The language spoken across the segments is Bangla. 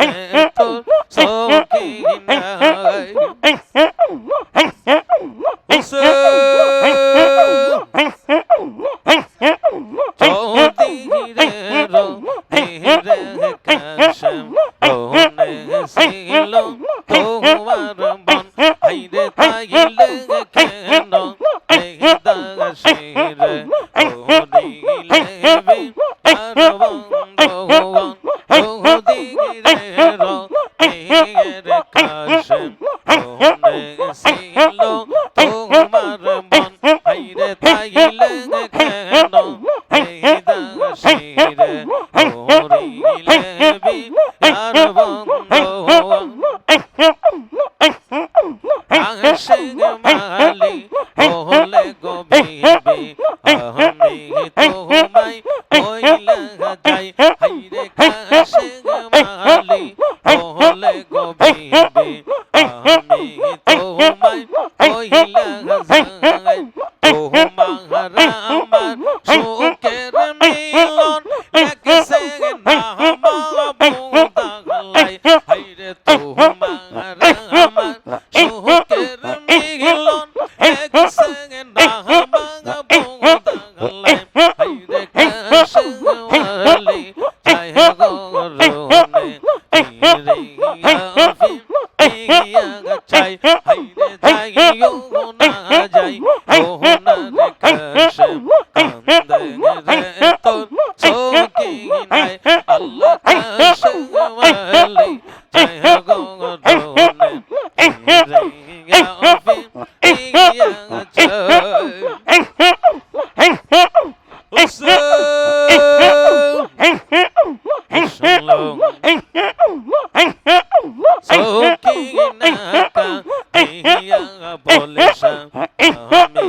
রে তোর সখী নাই চৌধুরী রে কাশম ওনে ছিল তোমার all. He had a caution. Oh, see. ওহলে গো বিবি আমি তোমায় কইলা ইয়া চাই হাইরে যাইও না যাই ও না রে কাশম কান্দে রে তোর চোখে নাই আল্লাহ কাশওয়ালি চায় গো রোনে হিরে আফি সকিনাকা ইয়া বলেছা আমি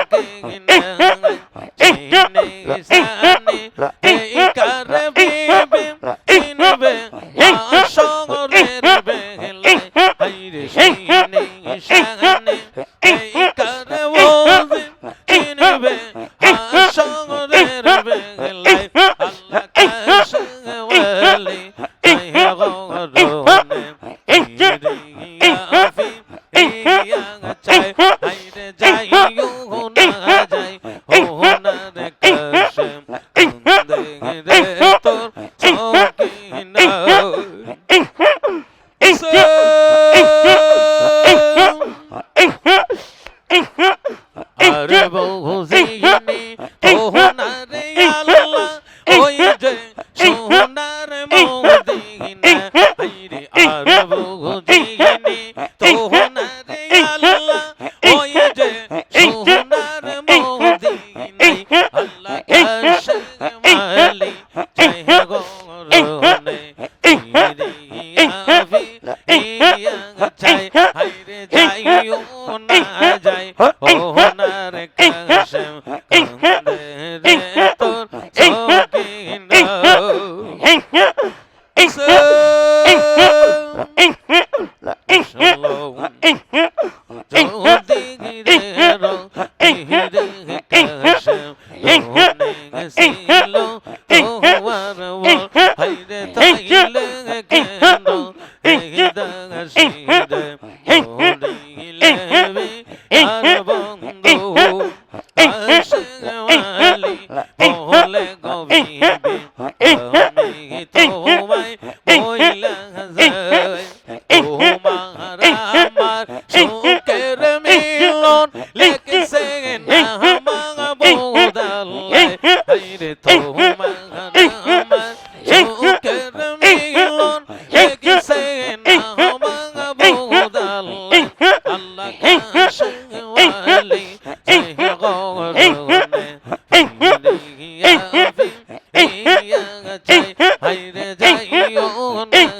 terrible ইয়া চাই হাইরে যাইও না যাই ও নার কাশম কান্দে রে তোর চকিনা তোমায় বইলা যায় তোমার আমার সুখের মিলন লেখছে না আমার বদলে হাইরে তোমার আমার সুখের মিলন লেখছে না আমার বদলে আল্লাহ কাশওয়ালি জয় গো Oh, oh.